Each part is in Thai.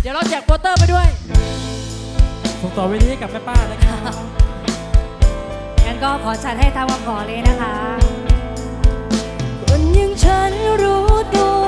เดี๋ยวเราแจกโปสเตอร์ไปด้วยส่งต่อไปนี้กับแม่ป้านะครับงั้นก็ขอจัดให้ทางวังขอเลยนะคะ คนย่งฉันรู้ตัว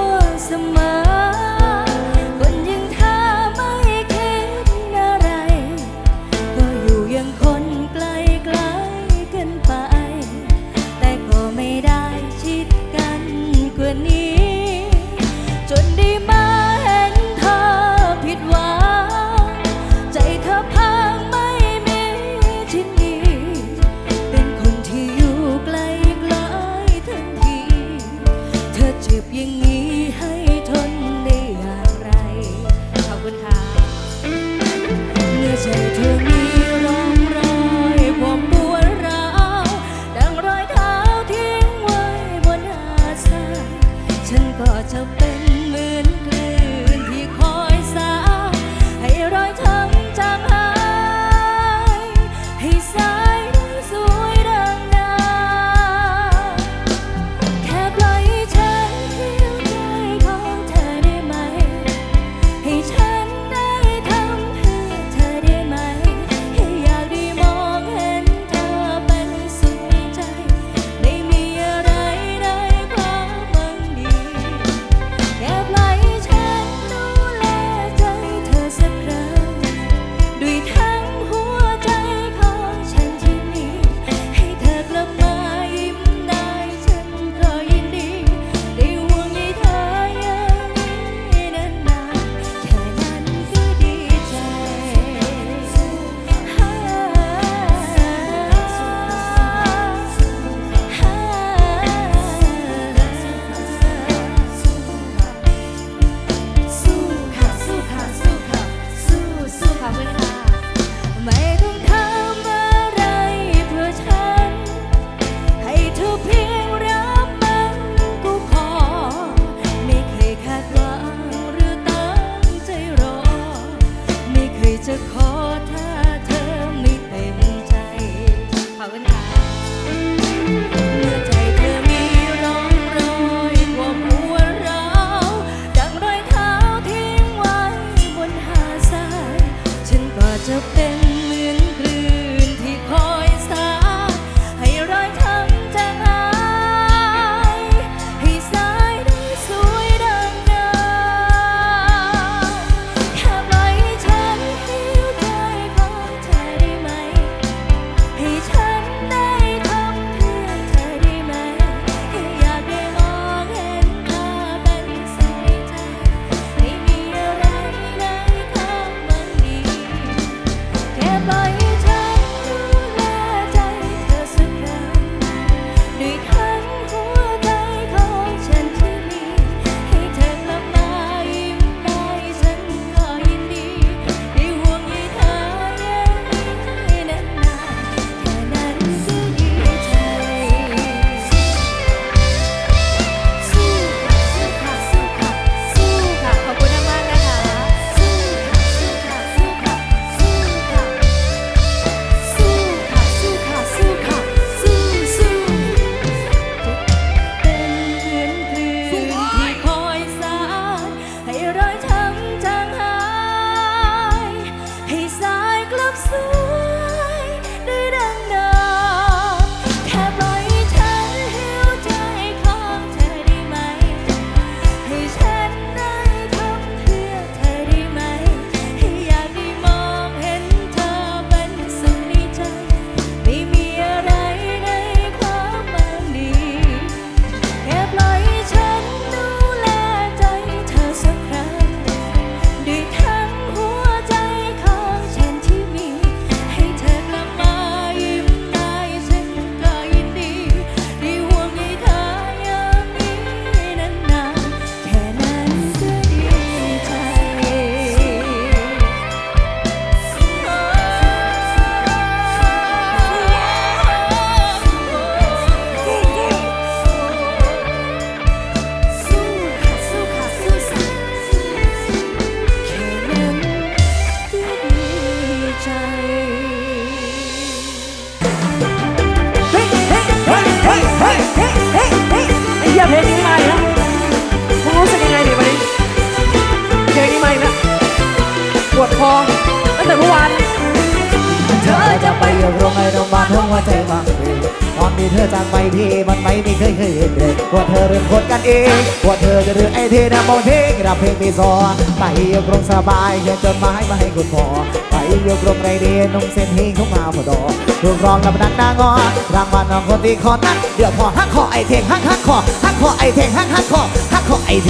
บายเขียนจดหมายมาให้คุณพ่อไปยกรงไรเดียนุ่งเส้นหิ้งเข้ามาพอดอถูกรองกับนักนางอรางวัลน้องคนที่คอนั้นเดี๋ยวพอฮักคอไอเทงฮักฮักคอฮักคอไอเทงฮักฮักคอฮักคอไอเท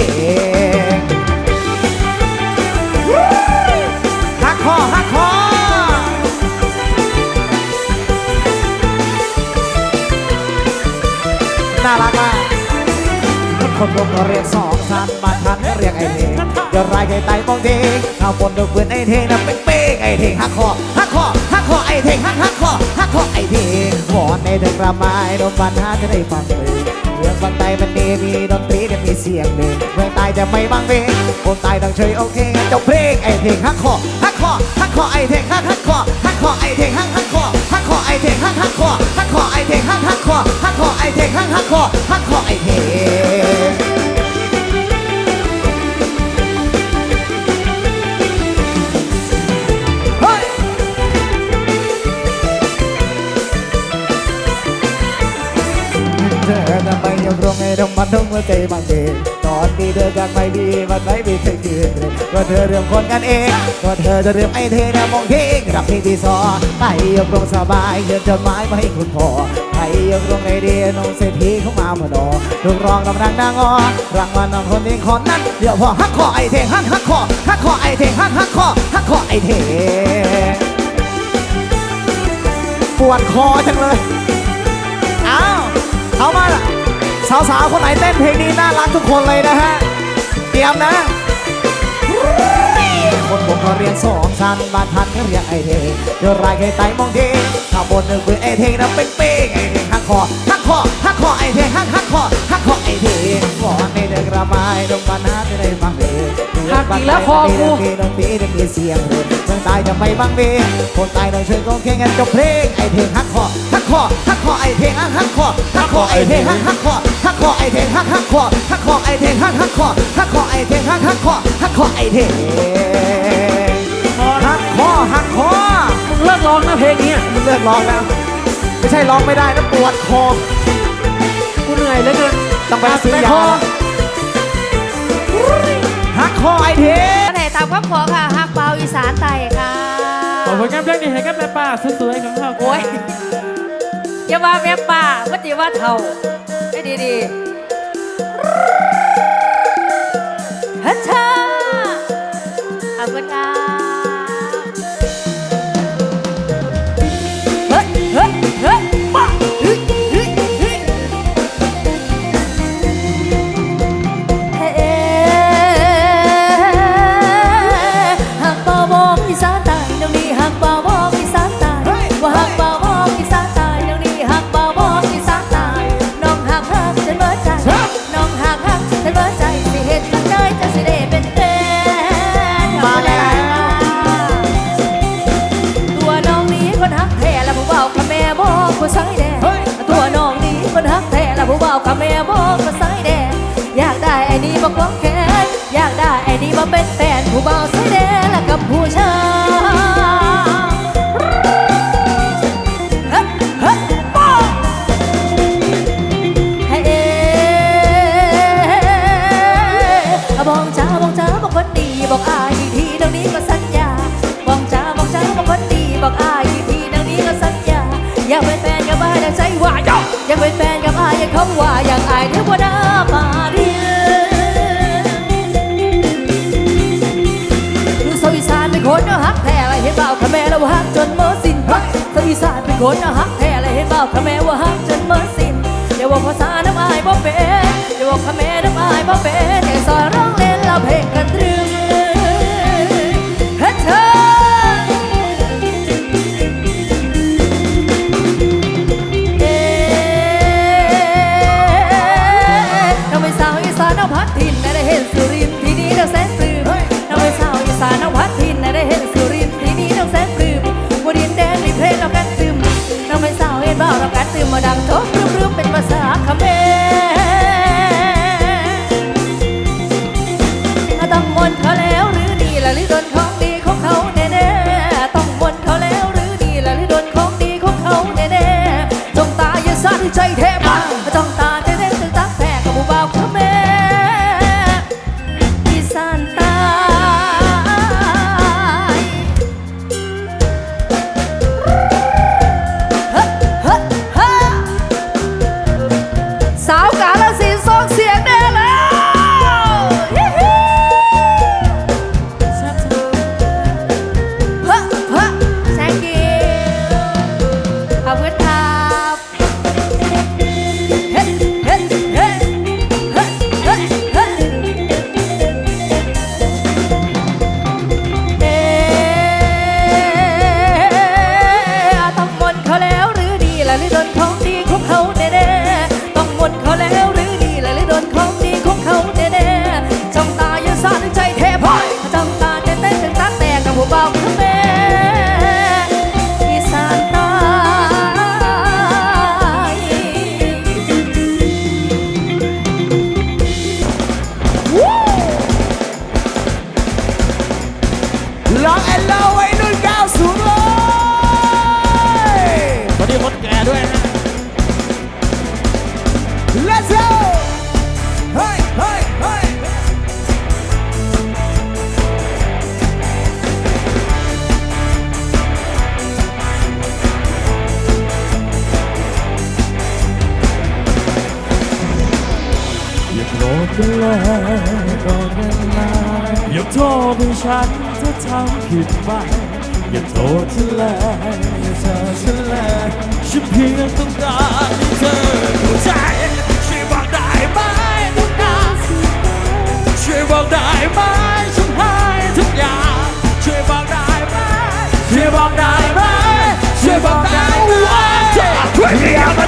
งฮักคอฮักคอน่ารักมากคนลงเรียกสองสันันเรียกไอ้เทงเดี๋ยวรายไก่ไตมองเทงเอาบนดอกเบือนไอ้เทงนะเป๊กเป๊กไอ้เทงหักคอหักคอหักคอไอ้เทงหักหักคอหักคอไอ้เทงวอนในเดินกระไม้โดนบันหาจะได้ฟังเลยเรื่องบางไตมันดีมีดนตรีจะมีเสียงหนึ่งเมืองตายจะไม่บางเพลงคนตายต้องเฉยโอเคงั้นจบเพลงไอ้เทงหักคอหักคอหักคอไอ้เทงหักหักคอหักคอไอ้เทงหักหักคอหักคอไอ้เทงหักหักคอหักคอไอ้เทงหักหักคอ ไปดีมันไม่มีใครคืนเลยก็เธอเรื่องคนกันเองก็เธอจะเรื่องไอ้เทนะมองทิ้งรับที่ที่ซอไปยังตรงสบายเขียนจดหมายมาให้คุณพ่อไปยังตรงไอเดียน้องเศรษฐีเข้ามามาดอถูกรองกำลังนางอรางวัลน้องคนนี้คนนั้นเดี๋ยวพอฮักคอไอ้เทงฮักฮักคอฮักคอไอ้เทงฮักฮักคอฮักคอไอ้เทปวดคอจังเลยอ้าวเอามาล่ะสาวๆคนไหนเต้นเพลงนี้น่ารักทุกคนเลยนะฮะ เตรียมนะ คนผมก็เรียนสองชั้นบ้านทันก็เรียกไอเทงเดี๋ยวรายไก่ไตมองเทข้าบนนึกเป็นไอเทงนะเป๊กเป๊กไอเทงหักคอ หักคอไอเทงหักหักคอหักคอไอเทงวอนในเดินกระไม้ตรงบานาจะได้ฟังเลยหักอีกแล้วคอกูดนตรีจะมีเสียงเมืองตายจะไม่บังเบคนตายต้องเช่วยกองเคียงกันจบเพลงไอเทงหักคอหักคอหักคอไอเทงหักหักคอหักคอไอเทงหักหักคอหักคอไอเทงหักหักคอหักคอไอเทงหักหักคอหักคอไอเทงหักหักคอหักคอไอเทงหักคอหักคอมึงเลิกร้องนะเพลงนี้มึงเลิกร้องแล้วไม่ใช่ร้องไม่ได้นะปวดคอ อยเหลือเกินต้องไปซื้อยาหักคอไอเทงไหนตามคำขอค่ะฮักเปาอีสานไต่ค่ะขอผลงานเพลงนี้ให้กับแม่ป้าสวยๆของเราโอ้ยอย่าว่าแม่ป่าว่าดีว่าเท่าให้ดีดีๆฮัชชาข ว่าหักจนเมื่อสิ้นสาวอีสานเป็นคนหักแท้อะไรเห็นเปล่าขแม่ว่าหักจนเมื่อสิ้นเดี๋ยวว่าภาษาน้ำอายบ่เป็นเดี๋ยวว่าขแม่น้ำอายบ่เป็นแต่ซอย ฉันจะทำผิดไปอย่าโทษฉันเลยอย่าโทษเธอเลยฉันเพียงต้องการให้เธอเข้าใจช่วยบอกได้ไหมต้องการช่วยบอกได้ไหมฉันให้ทุกอย่างช่วยบอกได้ไหมช่วยบอกได้ไหมช่วยบอกได้ไหมช่วยบอกได้ไหม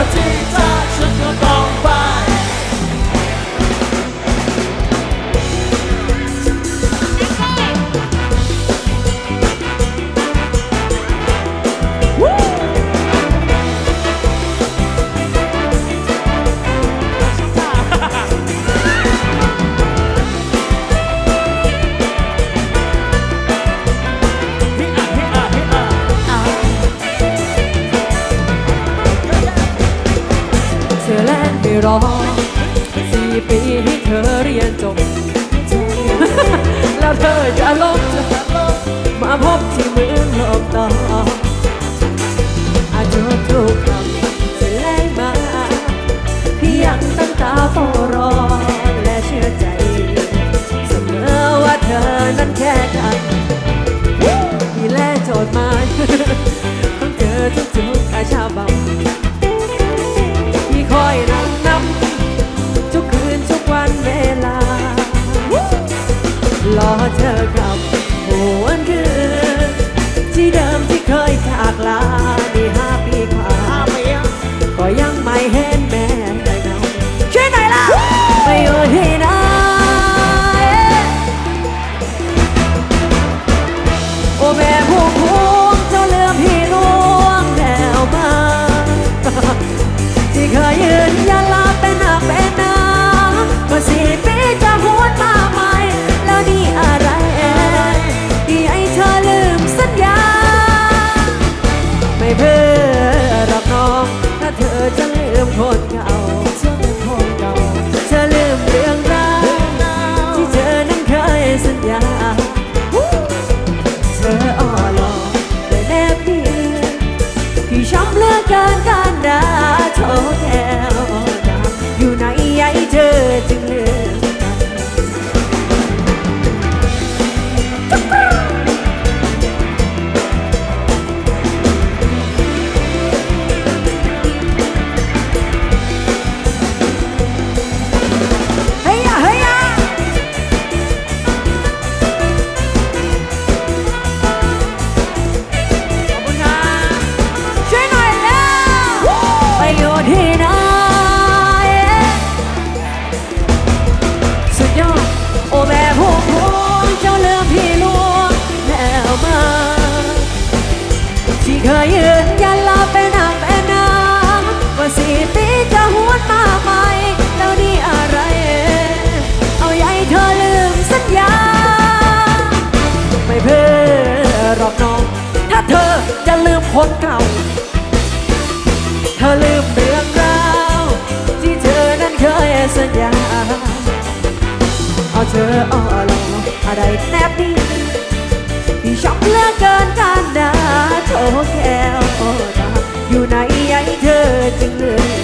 Liberty รอสี่ปีที่เธอเรียนจบ แล้วเธอจะลบจะ เธออ้อลองอะไรแนบดีที่ชอบเลือกเกินกันนะโถแก้วตาอยู่ไหนไอ้เธอจึงเลย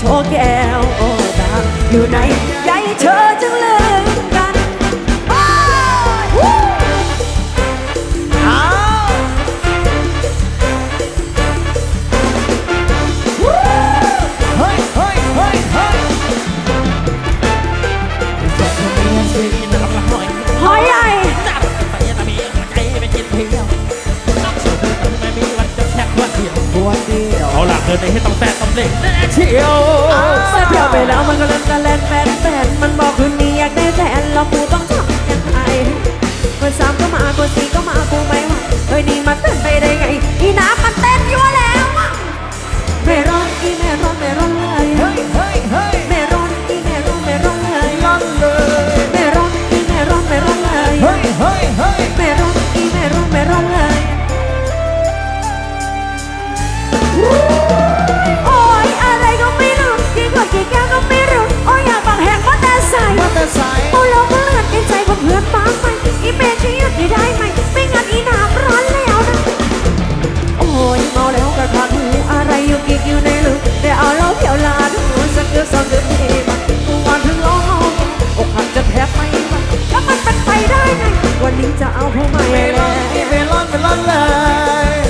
โถแก้วตาอยู่ไหนไอ้เธอ เอาหลักเดินในให้ต้องแตะต้องเล็กแน่เชียวเสียไปแล้วมันก็เล่นก็เล่นแฟนแฟนมันบอกคืนนี้อยากได้แฟนเราปูต้องทำยังไง วันนี้จะเอาเขาไหม่เมลอนนี่เมลอนเมลอนเลย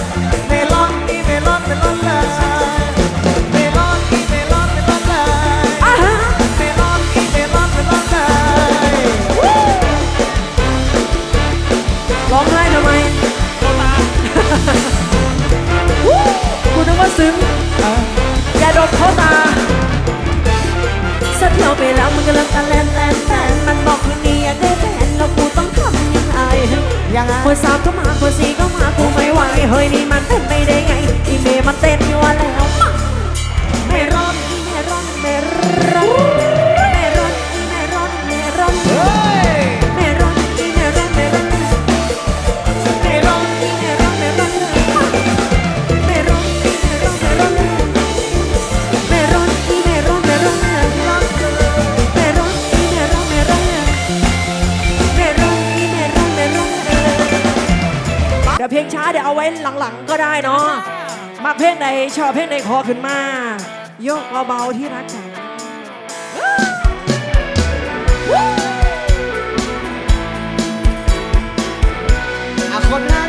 ช้าเดี๋ยวเอาไว้หลังๆก็ได้เนาะมาเพลงในชอบเพลงในคอขึ้นมา โยกเบาๆที่รักจ๋าคนนั้น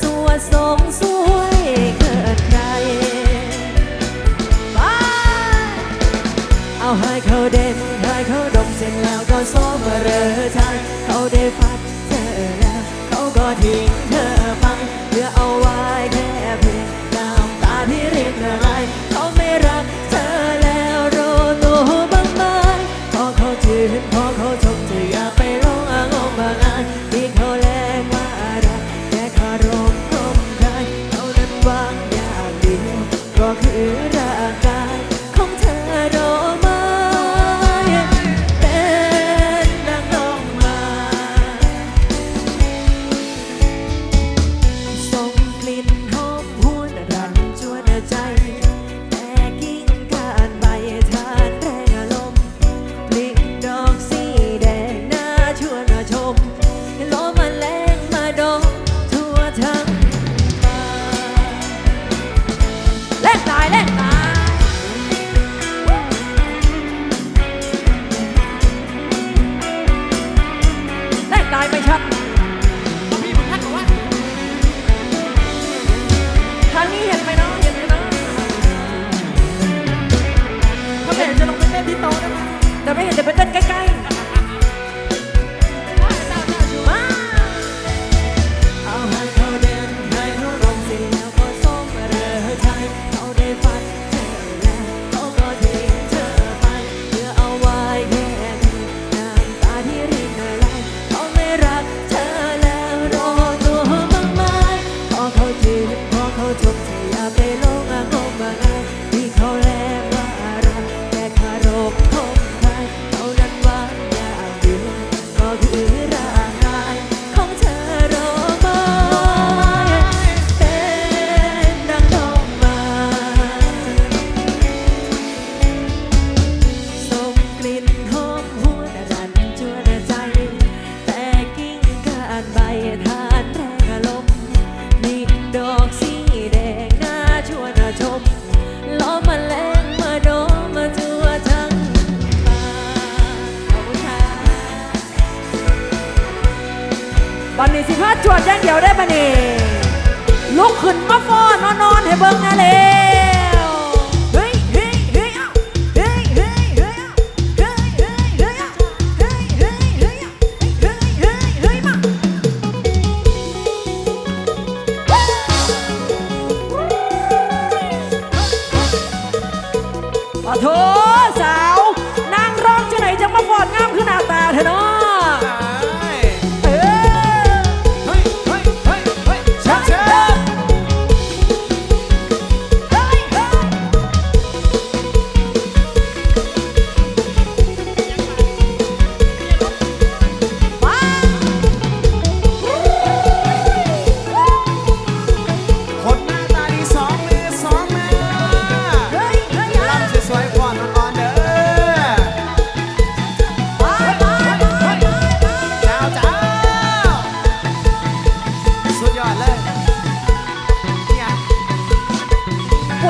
สัวสมสวยเกิดใครไปเอาให้เขาเด่นให้เขาดมเสร็แล้วก็ซ้มเรอไทเขาได้ฟัดเจอแล้วเขาก็ทิ้ง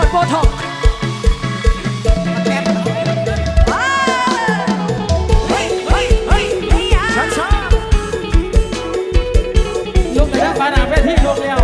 วดโบทอกลงเละฟ้าหนาแม่ที่ลงดียว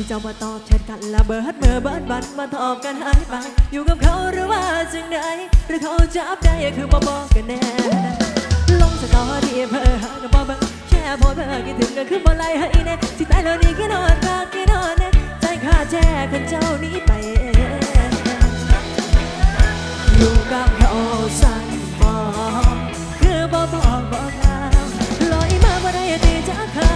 ที่เจ้ามาตอบแทนกันละเบิดเมอร์เบิดบันมาตอบกันหายไปอยู่กับเขาหรือว่าจึงใดหรือเขาจับได้คือบ่บอกกันแน่ลงสตอรี่เพื่อหาบ่เบิงแค่พอเพื่อคิดถึงก็คือบ่ไล่ให้แน่สิตายแล้วนี่แค่นอนปากแค่นอนแน่ใจข้าแช่คันเจ้านี้ไปอยู่กับเขาสั่นบอกคือบ่บอกบอกลอยมาบ่ได้ตีจากเขา